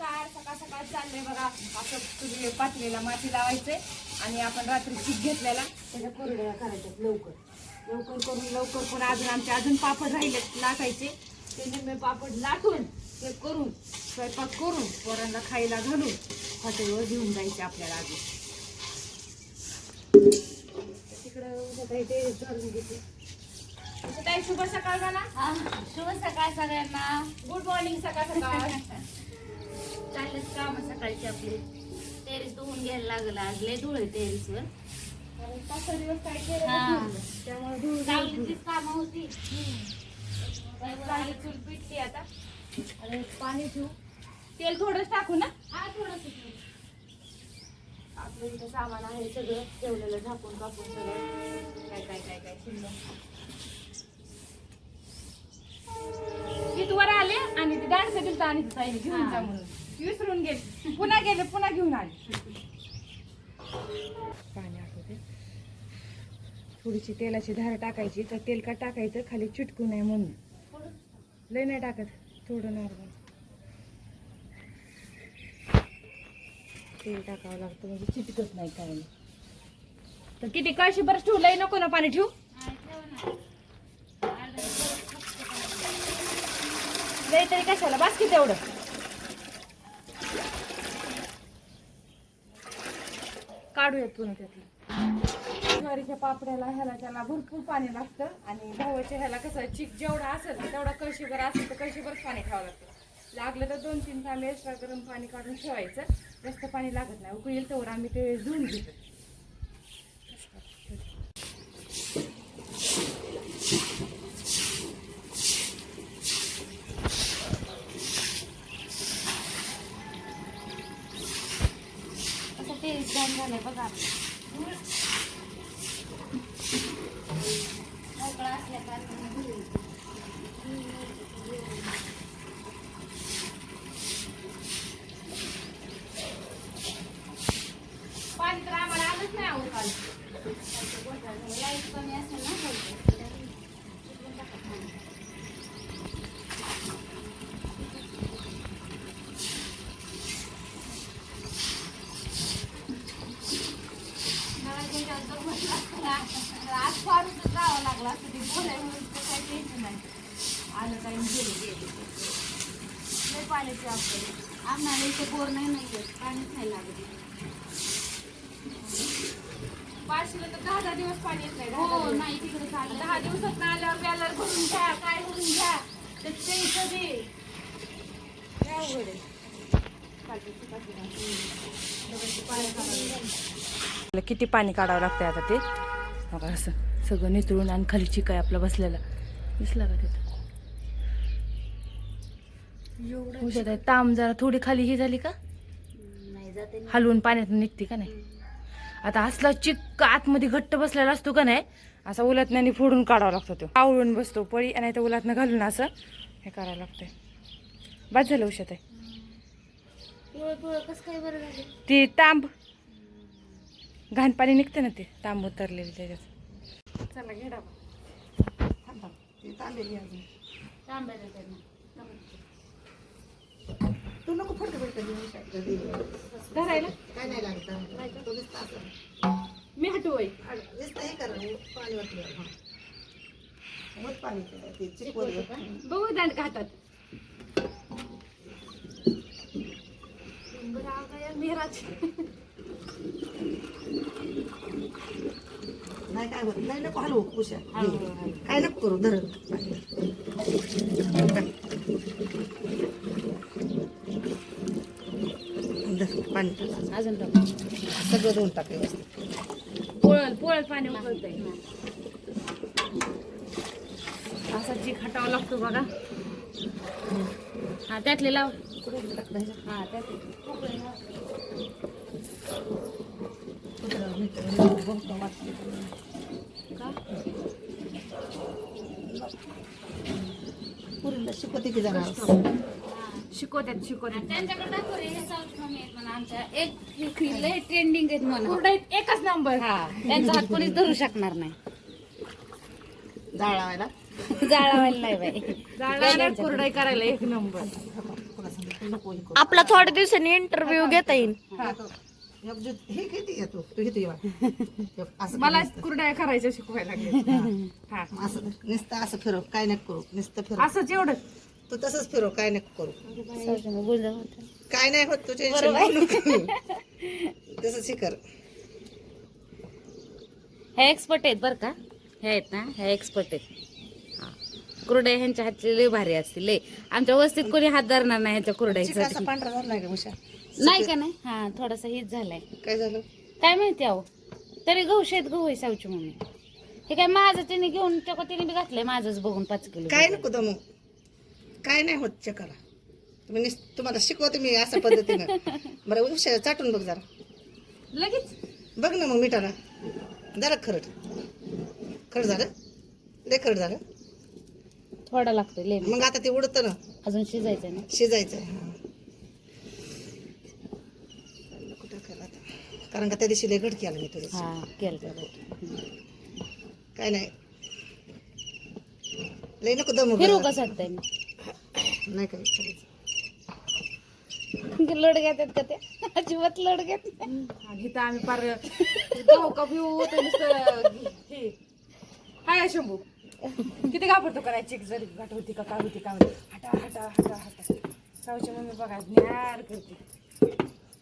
नमस्कार सकाळ सकाळ चाललंय बघा. असं तुम्ही पातळीला माती लावायचंय आणि आपण रात्री चीक घेतलेला. त्याच्या कोरड्या करायच्यात लवकर. लवकर करून लवकर पण अजून आमचे अजून पापड राहिले लाटायचे. ते निम्मे पापड लाटून ते करून स्वयंपाक करून पोरांना खायला घालून हॉटेलवर घेऊन जायचे आपल्याला अजून तिकडं ते धरून घेते. शुभ सकाळ झाला. शुभ सकाळ सगळ्यांना. गुड मॉर्निंग सकाळ सकाळ. चाललेच काम सकाळची आपली. टेरिस धुवून घ्यायला लागलं. आज लय धूळ आहे टेरिसवर हा. चांगलीच कामं होती. चांगली चूल पिटली आता. पाणी ठेवू. तेल थोडंच टाकू ना? हा थोडस आपलं इथं सामान आहे सगळं. ठेवलेलं झाकून कापून सगळं. काय काय काय काय शिल्लक? तिथवर आले आणि ते डान्स दिलता आणि ते ताईने घेऊन जा. म्हणून. विसरून गेले. पुन्हा गेले पुन्हा घेऊन आले. पाणी आठवते थोडीशी तेलाची धार टाकायची. तर तेल का टाकायचं? खाली चिटकू नये म्हणून. लय नाही टाकत. थोडं नॉर्मल तेल टाकावं लागतं म्हणजे चिटकत नाही काय तर किती कळशी बरं ठेवू? लय नको ना पाणी ठेवू? लय तरी कशाला? बास किती तेवढं. काढूयात पुन्हा त्यातलं. ज्वारीच्या पापड्याला ह्याला त्याला भरपूर पाणी लागतं आणि गव्हाच्या ह्याला कसं चिक जेवढा असेल तेवढा कळशीभर असेल तर कळशीभरच पाणी ठेवावं लागतं. लागलं तर दोन तीन तांबे एक्स्ट्रा गरम पाणी काढून ठेवायचं. जास्त पाणी लागत नाही. उकळेल तेवढं आम्ही ते धुवून घेतो. टेरिस डॅम झालंय बघा आपलं. मोकळा असल्या कारणाने धूळ येते. पाणी तर आम्हाला आलंच नाही आवड काल लाइट कमी असेल ना खायचं. इकडून टाका पाणी. मला त्याच्यावर तर म्हटलं असतं ना, आज फारच जावं लागलं असतं ते बोलाय म्हणून तर काही टेन्शन नाही आलं काही गेले गेले लय पाण्याची आपल्याला इथे बोर नाही नाही येत पाणीच नाही लागत. पाचशेला तर दहा दहा दिवस पाणी येत नाही हो. नाही तिकडे चाललं दहा दिवसात आल्यावर भरून घ्या काय भरून घ्या. तर ते काय अवघड आहे? किती पाणी काढावं लागतंय आता ते? बघा असं सगळं नितळून आणि खाली चिकाय आपलं बसलेला. दिसला का तिथं? औषध आहे ताम जरा थोडी खाली ही झाली का? नाही जाते. हलवून पाण्यात निघते का नाही? आता असला चिक्क आतमध्ये घट्ट बसलेला असतो का नाही असा उलटण्याने फोडून काढावा लागतो तो. आवळून बसतो पळी आणि त्या उलटनं घालून असं हे करावं लागतंय. बाद झालं औषध आहे. पिवळं पिवळं कसं काय बरं झालं? ती तांब. घाण पाणी निघते ना ते तांब उतरलेली त्याच्यात. चला घे डाबा तांब्याला त्यांना तू नको फडक फडक धरायला? काय नाही लागत. तो. मी हटू नुसतं हे कर पाणी वाटलं. मग पाणी कर, ते चिकवत बघ. दांड घातात मिराज नाही काय होत नाही नको हलवू कुशा काय नको करू धरण पाणी टाक. अजून टाक. सगळं धुवून टाक व्यवस्थित पोळल पोळल पाणी उकळतंय असा चिक हटावा लागतो बघा हा त्यातले लाव? हा त्यात कुठं मीठ, बघतो माती. पुरीला शिकवते की जरा शिकवत्यात शिकवत्यात त्यांच्याकडे हे एक हे लय ट्रेंडिंग आहेत म्हणा. कुरडईत एकच नंबर हा त्यांचा हात कोणीच धरू शकणार नाही. जाळावायला? नाही बाई. कुरडई करायला एक नंबर हे. आपला थोड्या दिवसांनी इंटरव्ह्यू घेता येईल. हे. किती घेतो तू. हे असं मला कर कुरड्या करायच्या शिकवायला लागले हा. असं नुसतं असं फिरव. काय नको करू. नुसतं फिरव. असंच एवढं. तू तसंच फिरव काय नको करू. काय नाही होत तू टेन्शन तसंच हे कर हे एक्सपर्ट आहेत बरं का? हे आहेत ना हे एक्सपर्ट आहेत. हा. कुरड्या ह्यांच्या हातचे लय भारी असतील लय. आमच्या वस्तीत कोणी हात धरणार नाही ह्यांच्या चिका कुरड्यासाठी पांढरा झाला नाही का उषा? नाही का नाही? हा थोडासा हीच झालाय. काय झालं? काय माहिती अहो. तरी गहू शेत गहू आहे सावची मम्मी. हे काय माझं तिने घेऊन त्या तिने बी घातलंय माझंच बघून पाच किलो. काय नको दमू? काय नाही होत चकाला तुम्ही नुस- तुम्हाला शिकवते मी अशा पद्धतीनं. बरं उषा चाटून बघ जरा. लगेच? बघ ना मग मिठाला. जरा खरट खरट झालं? लय खरट झालं? थोडा लागतोय लय नाही. मग आता ते उडतं ना. अजून शिजायचं ना. शिजायचं आहे कुठं करा आता? कारण का त्या दिवशी लय घडकी आलं मी तुझ्या हा केलं. काय नाही. लय नको दमू फिरू वाटतंय मी नाही काय करायचं. लोड घेतात का ते? अजिबात लोड घेत. आणि इथं आम्ही पार जाऊ का भिऊ होतं नुसतं हे. हाय शंभू. किती घाबरतो का नाही? चिक जरी घाट होती का काय होती का हटा हटा हटा हटा. सावची मम्मी बघा ज्ञार करते.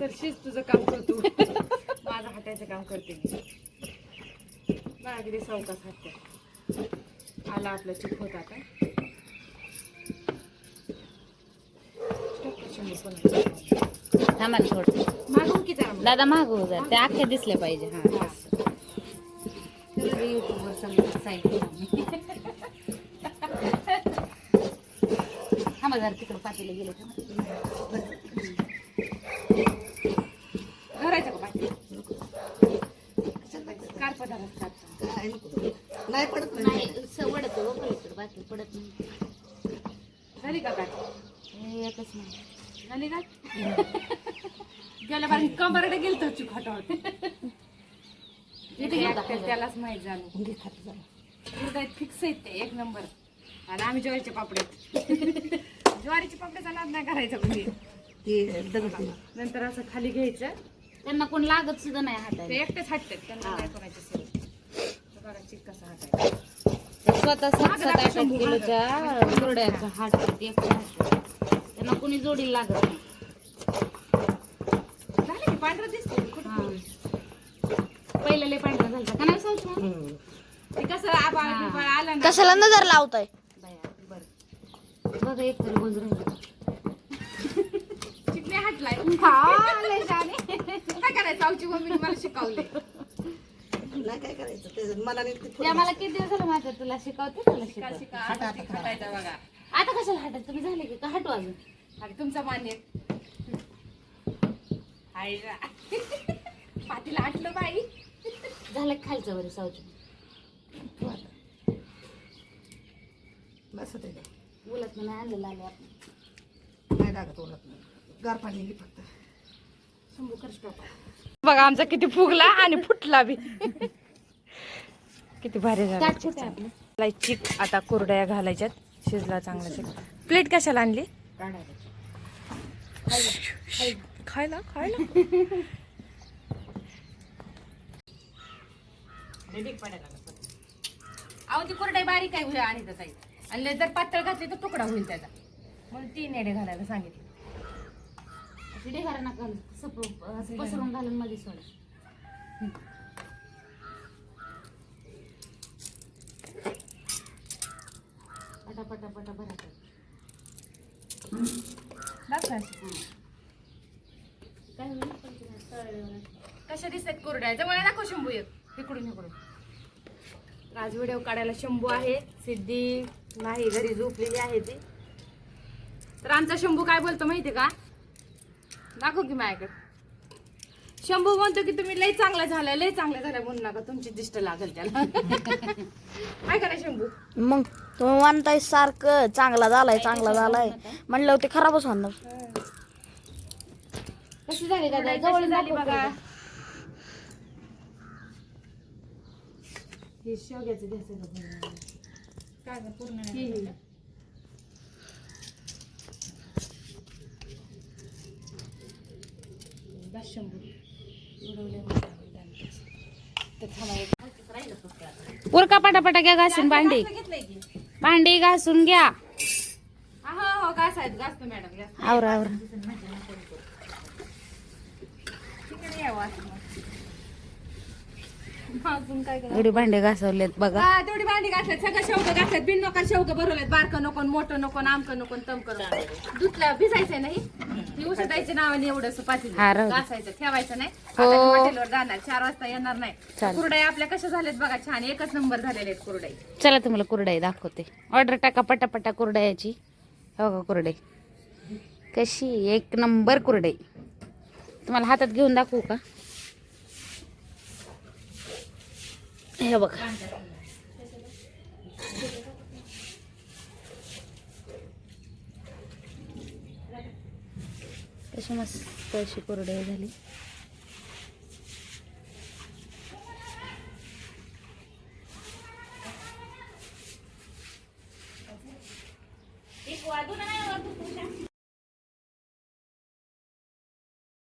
तर शीच तुझं काम करतो. माझं हातायचं काम करते मी. बघा किती सावकाश हातच्या आला आपलं चिक होत आता शंभू पण थांबा ना थोडं दादा मागव जर ते अख्खे दिसले पाहिजे. हा थांबा जरा तिकडे पातीला गेले का? पदार्थ. नाही पडत नाही सवडत हो बाकी पडत नाही. झाली का काय एकच नाही झाली का? गेल्या बारी कंबरडे गेलतो चूक हटावते त्यालाच माहीत झालं. घे खात जरा. हृदय फिक्स आहेत ते एक नंबर. आणि आम्ही ज्वारीचे पापडे. ज्वारीचे पापड्याचा नाद नाही करायचा म्हणजे ते. दगड ते. नंतर असं खाली घ्यायचं. त्यांना कोण लागत सुद्धा नाही ते हाताला एकटेच हटतात त्यांना कोणाची सवय तर बघा चिक कसं हातायचं ते स्वतः सात सात आठ किलोच्या कुरड्याचा हाट एक त्यांना कोणी जोडी लागत नाही. झाले की पांढरं दिसते हा. पहिलं लय पांढरा झालता का नाही. ते कसं आलं ना? कशाला नजर लावताय? बाया बरं. बघा एक तरी गोंज राहिला चिकले हटलाय. हा, लय. काय करायचं? आमची मम्मी मला शिकवले. नाही काय करायचं? ते मला नाही ते त्या फुलं मला किती दिवस झालं माझ्या तुला शिकवते तुला शिका शिकव शिका. आता हटायचा बघा. आता कशाला हातात तुम्ही झाले की का? हटू अजून. आणि तुमचा मान्य रा. पातीला हटलं बाई. झालं का खालचं वर सावची बस होते बोलत नाही आणलेलं आले आपण नाही लागत ओळख नाही गार पाणी घे फक्त. शंभू कर. बघा आमचा किती फुगला आणि फुटला बी. किती भारी झाला. आहे चिक आता कुरड्या घालायच्यात. शिजला चांगला चिक. प्लेट कशाला आणली? खायला खायला अहो ती कुरडाई बारीक आहे आणि तसा आणि जर पातळ घातली तर तुकडा होईल त्याचा. म्हणून तीन एडे घालायला सांगितले. अशी ढेगारा नका घालू. सप- असं पसरून घालून मध्ये सोडा. पटा पटा पटा भरा कशा दिसत कुरड्या? जवळ दाखव शंभू एक. इकडून इकडून. आज व्हिडिओ काढायला शंभू आहे. सिद्धी नाही घरी झोपलेली आहे ती. तर आमचा शंभू काय बोलतो माहिती का? दाखव की माझ्याकडे. शंभू म्हणतो की तुम्ही लय चांगला झालाय लय चांगला झालाय म्हणू नका तुमची दिष्ट लागेल त्याला. काय करा शंभू? मग तुम्ही म्हणताय सारखं चांगला झालाय चांगला झालाय. म्हणलं ते खराबच होणार. कशी झाली दादा? जवळ झाली बघा. हे शेवग्याचं घ्यायचं काय गं, पूर्ण हे, नाही. हे. शंभर उडवले तर थांबा एक उरका पटापटा घ्या घासून भांडी? घेतलंय की. भांडी घासून घ्या. हा, हो हो घास आहेत घासतो मॅडम घास आवरा आवरा ठीक आहे यावं असं मग. अजून काय करायचं? एवढी भांडे घासवलेत बघा. हा तेवढी भांडी घातल्यात सगळं शेवगं घातल्यात बिन नोकर शेवगं भरवलेत बारकं नको मोठं नको आमकं नको तमकं नको. दुधला भिजायचंय नाही. ती उषाताईच्या नावाने हा, राहू दे. घासायचं ठेवायचं नाही. हो. आता मी हॉटेलवर जाणार. चार वाजता येणार नाही. चालेल. कुरड्या आपल्या कशा झाल्यात बघा? छान. एकच नंबर झालेले आहेत कुरडाई चला तुम्हाला कुरडाई दाखवते. ऑर्डर टाका पटापटा कुरडायाची हो का कुरडाई कशी? एक नंबर कुरडाई तुम्हाला हातात घेऊन दाखवू का? हे बघा. कशी मस्त अशी कोरडे झाली.